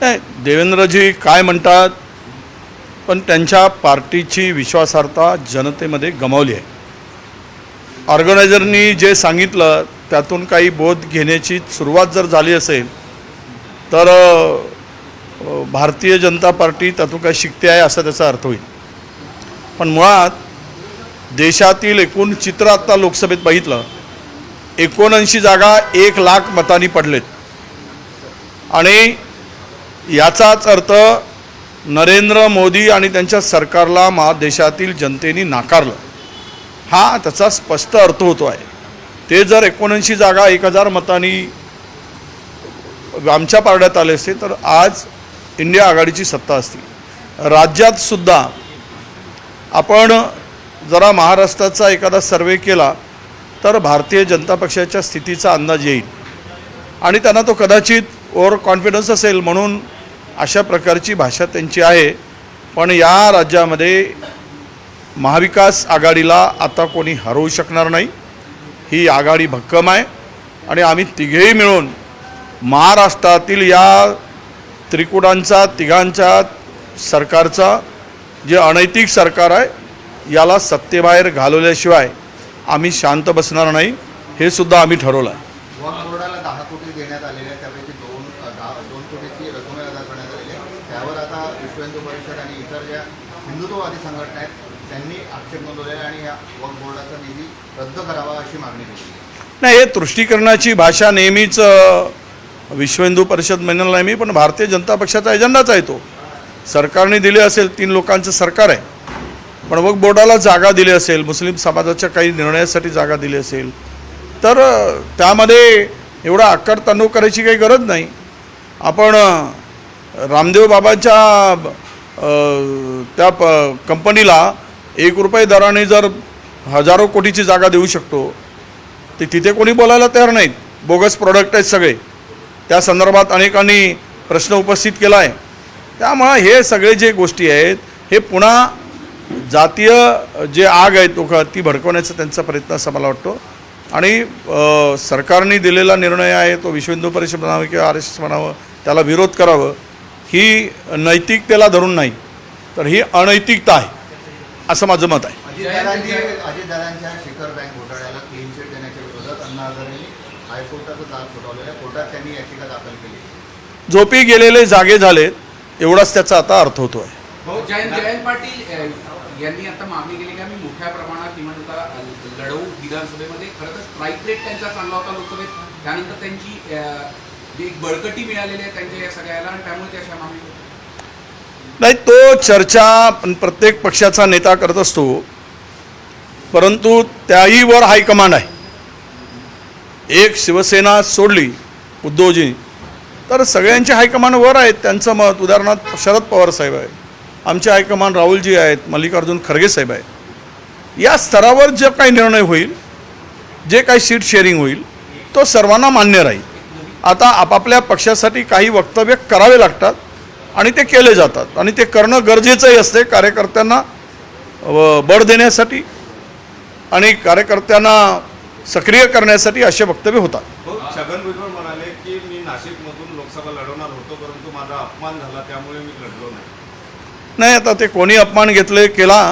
नाही देवेंद्रजी काय म्हणतात? पण त्यांच्या पार्टीची विश्वासार्हता जनतेमध्ये गमावली आहे. ऑर्गनायझरनी जे सांगितलं त्यातून काही बोध घेण्याची सुरुवात जर झाली असेल तर भारतीय जनता पार्टी त्यातून काही शिकते आहे असा त्याचा अर्थ होईल. पण मुळात देशातील एकूण चित्र आत्ता लोकसभेत बघितलं एकोणऐंशी जागा एक लाख मतांनी पडलेत. आणि याचाच अर्थ नरेंद्र मोदी आणि त्यांच्या सरकारला मा देशातील जनतेने नाकारलं. हा त्याचा स्पष्ट अर्थ होतो आहे. ते जर एकोणऐंशी जागा एक हजार मतांनी आमच्या पारड्यात आले असते तर आज इंडिया आघाडीची सत्ता असती. राज्यात सुद्धा आपण जरा महाराष्ट्राचा एखादा सर्वे केला तर भारतीय जनता पक्षाच्या स्थितीचा अंदाज येईल. आणि त्यांना तो कदाचित ओव्हर कॉन्फिडन्स असेल म्हणून अशा प्रकारची भाषा त्यांची आहे. पण या राज्यामध्ये महाविकास आघाडीला आता कोणी हरवू शकणार नाही. ही आघाडी भक्कम आहे. आणि आम्ही तिघेही मिळून महाराष्ट्रातील या त्रिकुटांचा तिघांच्या सरकारचा जे अनैतिक सरकार आहे याला सत्तेबाहेर घालवल्याशिवाय आम्ही शांत बसणार नाही. हे सुद्धा आम्ही ठरवलं आहे वक्फ बोर्डाला दहा कोटी देण्यात आलेले आहेत त्यापैकी दोन अ, दहा दोन कोटीची रक्कम अदा करण्यात आलेली आहे त्यावर आता विश्व हिंदू परिषद आणि इतर ज्या हिंदुत्ववादी संघटना आहेत त्यांनी आक्षेप नोंदवलेला आहे आणि या वक्फ बोर्डाचा निधी रद्द करावा अशी मागणी केली. नाही हे तुष्टीकरणाची भाषा नेहमीच विश्व हिंदू परिषद म्हणणार नाही मी पण भारतीय जनता पक्षाचा एजेंडाच आहे तो. सरकारने दिले असेल तीन लोकांचं सरकार आहे. पण मग बोर्डाला जागा दिली असेल मुस्लिम समाजाच्या काही निर्णयासाठी जागा दिली असेल तर त्यामध्ये एवढा आकार तांडव करायची काही गरज नाही. आपण रामदेव बाबांच्या त्या प कंपनीला एक रुपये दराने जर हजारो कोटीची जागा देऊ शकतो. ते तिथे कोणी बोलायला तयार नाहीत. बोगस प्रोडक्ट आहेत सगळे. त्या संदर्भात अनेकांनी प्रश्न उपस्थित केला आहे त्यामुळं हे सगळे जे गोष्टी आहेत हे पुन्हा जातीय जे आग आहे तो ती भडकवण्याचा त्यांचा प्रयत्न असा मला वाटतो. आणि सरकारने दिलेला निर्णय आहे तो विश्व हिंदू परिषद म्हणावं किंवा आर एस एस म्हणावं त्याला विरोध करावं. ही नैतिकतेला धरून नाही. तर ही अनैतिकता आहे असं माझं मत आहे. अजितदादांनी अजितदादांच्या शिखर बँक घोटाळ्याला क्लीन चिट देण्याच्या विरोधात अण्णा हजारेंनी हायकोर्टाचं दाद फुटवलेलं आहे. कोर्टात त्यांनी याचिका दाखल केली. झोपी गेलेले जागे झालेत एवढाच त्याचा आता अर्थ होतो आहे हो जयंत जयंत पाटील यांनी आता मागणी केली की आम्ही मोठ्या प्रमाणात निवडणुका अ, लढवू विधानसभेमध्ये. खरं तर स्ट्राईक रेट त्यांचा चांगला होता लोकसभेत. त्यानंतर त्यांची जी एक बळकटी मिळालेली आहे त्यांच्या या सगळ्याला आणि त्यामुळे त्या अशा मागणी. नाही तो चर्चा पण प्रत्येक पक्षाचा नेता करत असतो. परंतु त्याही वर हायकमांड आहे. एक शिवसेना सोडली उद्धवजी. तर सगळ्यांचे हायकमांड वर आहेत त्यांचं मत उदाहरणार्थ शरद पवार साहेब आहे. आमचे हायकमांड राहुलजी आहेत मल्लिकार्जुन खरगे साहेब आहेत. या स्तरावर जे काही निर्णय होईल जे काही सीट शेअरिंग होईल तो सर्वांना मान्य राहील. आता आपापल्या पक्षासाठी काही वक्तव्य करावे लागतात आणि ते केले जातात. आणि ते करणं गरजेचंही असते कार्यकर्त्यांना बळ देण्यासाठी आणि कार्यकर्त्यांना सक्रिय करण्यासाठी असे वक्तव्य होतात. हो छगन भुजबळ म्हणाले की मी नाशिकमधून लोकसभा लढवणार होतो परंतु माझा अपमान झाला त्यामुळे मी लढलो नाही. नाही आता ते कोणी अपमान घेतले केला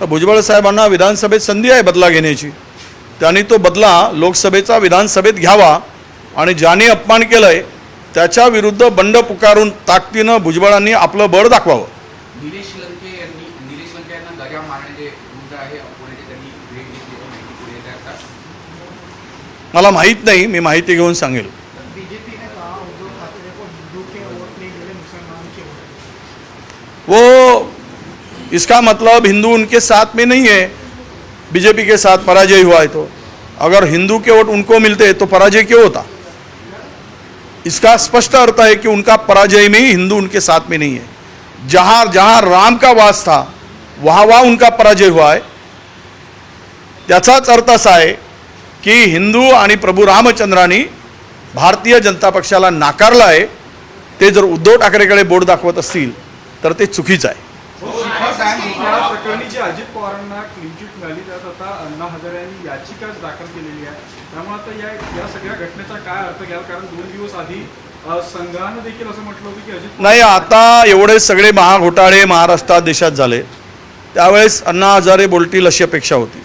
तर भुजबळ साहेबांना विधानसभेत संधी आहे बदला घेण्याची. त्यांनी तो बदला लोकसभेचा विधानसभेत घ्यावा आणि ज्याने अपमान केलं आहे त्याच्या विरुद्ध बंड पुकारून ताकदीनं भुजबळांनी आपलं बळ दाखवावं. निलेश लंके निलेश लंके यांना दगा मारण्याचे मुद्दा आहे पुण्याचे त्यांनी भेट घेतली आहे, माहिती पुढे येते आता. मला माहीत नाही मी माहिती घेऊन सांगेल. बीजेपी ने कहा उद्धव ठाकरे को हिंदू के वोट नहीं मिले मुसलमान के वोट? वो इसका मतलब हिंदू उनके साथ में नहीं है बीजेपी के साथ पराजय हुआ है तो। अगर हिंदू के वोट उनको मिलते तो पराजय क्यों होता? इसका स्पष्ट अर्थ है कि उनका पराजय में ही हिंदू उनके साथ में नहीं है। जहां जहां राम का वास था वहां वहां उनका पराजय हुआ है। त्याचाच अर्थ असा आहे की हिंदू आणि प्रभू रामचंद्रांनी भारतीय जनता पक्षाला नाकारलं आहे ते जर उद्धव ठाकरेकडे बोट दाखवत असतील तर ते चुकीचं आहे. अजित पवारांना क्लीन चिट मिळाली त्यात आता अण्णा हजारे यांनी याचिकाच दाखल केलेली आहे. त्यामुळे आता या या सगळ्या घटनेचा काय अर्थ घ्याल? कारण दोन दिवस आधी संघानं देखील असं म्हटलं होतं की अजित नाही आता एवढे सगळे महाघोटाळे महाराष्ट्रात देशात झाले. त्यावेळेस अण्णा हजारे बोलतील अशी अपेक्षा होती.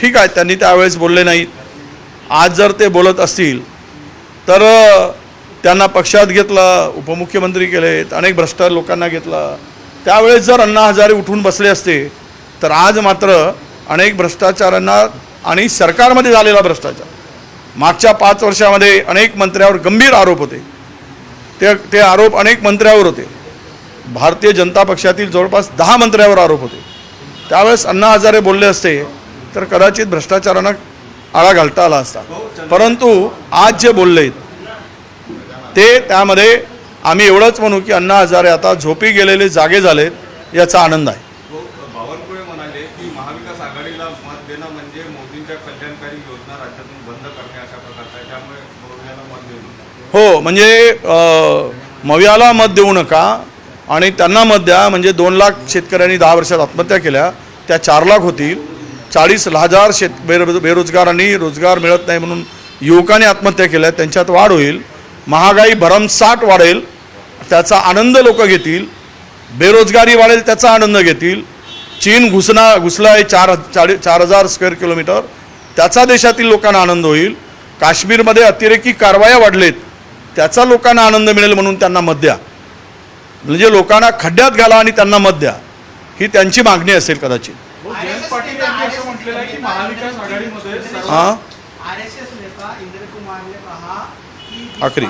ठीक आहे त्यांनी त्यावेळेस बोलले नाहीत आज जर ते बोलत असतील तर त्यांना पक्षात घेतलं उपमुख्यमंत्री केलेत अनेक भ्रष्टाचार लोकांना घेतलं. त्यावेळेस जर अण्णा हजारे उठून बसले असते तर आज मात्र अनेक भ्रष्टाचारांना आणि सरकारमध्ये झालेला भ्रष्टाचार. मागच्या पाच वर्षामध्ये अनेक मंत्र्यावर गंभीर आरोप होते. ते ते आरोप अनेक मंत्र्यावर होते. भारतीय जनता पक्षातील जवळपास दहा मंत्र्यावर आरोप होते. त्यावेळेस अण्णा हजारे बोलले असते तर कदाचित भ्रष्टाचारांना आळा घालता आला असता. परंतु आज जे बोलले ते त्यामध्ये आम्ही एवढंच म्हणू की अण्णा हजारे आता झोपी गेलेले जागे झालेत याचा आनंद आहे तो बावनकुळे म्हणाले की महाविकास आघाडीला मत देणं म्हणजे मोदींच्या कल्याणकारी योजना राज्यातून बंद करणे अशा प्रकारचा आहे त्यामुळे मोदींना मत देऊ नका. हो म्हणजे मव्याला मत देऊ नका आणि त्यांना मत द्या. म्हणजे दोन लाख शेतकऱ्यांनी दहा वर्षात आत्महत्या केल्या. त्या चार लाख होतील. चाळीस हजार शेत बेरो बेरोजगारांनी रोजगार मिळत नाही म्हणून युवकांनी आत्महत्या केल्या. त्यांच्यात वाढ होईल. महागाई भरमसाठ वाढेल. त्याचा आनंद लोक घेतील. बेरोजगारी वाढेल त्याचा आनंद घेतील. चीन घुसना घुसला आहे चार चाळी चार हजार स्क्वेअर किलोमीटर. त्याचा देशातील लोकांना आनंद होईल. काश्मीरमध्ये अतिरेकी कारवाया वाढलेत. त्याचा लोकांना आनंद मिळेल म्हणून त्यांना मत द्या. म्हणजे लोकांना खड्ड्यात घाला आणि त्यांना मत द्या. ही त्यांची मागणी असेल कदाचित. हां? आखिरी.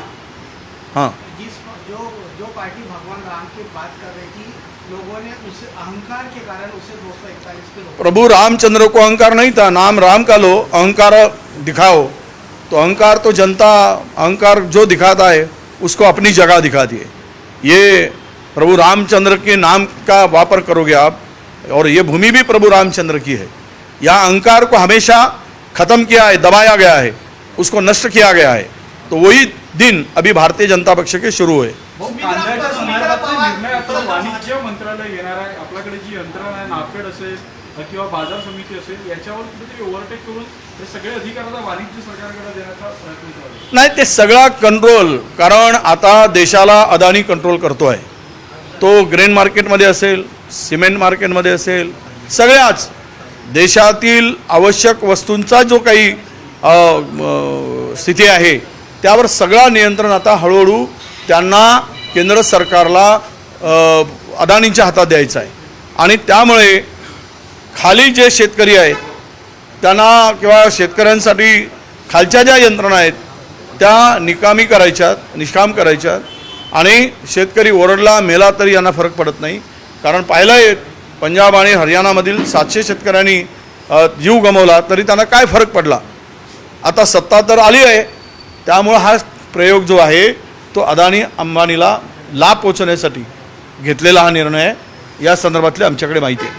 हां. जिस जो जो पार्टी भगवान राम की बात कर रही थी लोगों ने उसे अहंकार के कारण उसे दो सौ इकतालीस पे रोका। प्रभु रामचंद्र को अहंकार नहीं था नाम राम का लो अहंकार दिखाओ। तो अहंकार तो जनता अहंकार जो दिखाता है उसको अपनी जगह दिखाती है ये प्रभु रामचंद्र के नाम का वापर करोगे आप और ये भूमि भी प्रभु रामचंद्र की है। यहाँ अहंकार को हमेशा खत्म किया है दबाया गया है उसको नष्ट किया गया है। तो वही दिन अभी भारतीय जनता पक्ष के शुरू हुए। वाणिज्य मंत्रालय घेणार आहे. आपल्याकडे जी यंत्रणा आहे नाफेड असेल किंवा बाजार समिती असेल याच्यावर कुठेतरी ओव्हरटेक करून हे सगळे वाणिज्य सरकारकडे देण्याचा प्रयत्न करावा नाही ते सगळा कंट्रोल कारण आता देशाला अदानी कंट्रोल करतो आहे तो ग्रेन मार्केटमध्ये असेल सिमेंट मार्केटमध्ये असेल सगळ्याच देशातील आवश्यक वस्तूंचा जो काही स्थिती आहे त्यावर सगळा नियंत्रण आता हळूहळू त्यांना केंद्र सरकारला अदानींच्या हातात द्यायचं आहे. आणि त्यामुळे खाली जे शेतकरी आहेत त्यांना किंवा शेतकऱ्यांसाठी खालच्या ज्या यंत्रणा आहेत त्या निकामी करायच्यात निष्काम करायच्यात आणि शेतकरी ओरडला मेला तरी यांना फरक पडत नाही. कारण पाहिलं आहे पंजाब आणि हरियाणामधील सातशे शेतकऱ्यांनी जीव गमवला तरी त्यांना काय फरक पडला? आता सत्ता तर आली आहे त्यामुळं हा प्रयोग जो आहे तो अदानी अंबानीला लाभ पोचवण्यासाठी घेतलेला हा निर्णय आहे. या संदर्भातली आमच्याकडे माहिती आहे.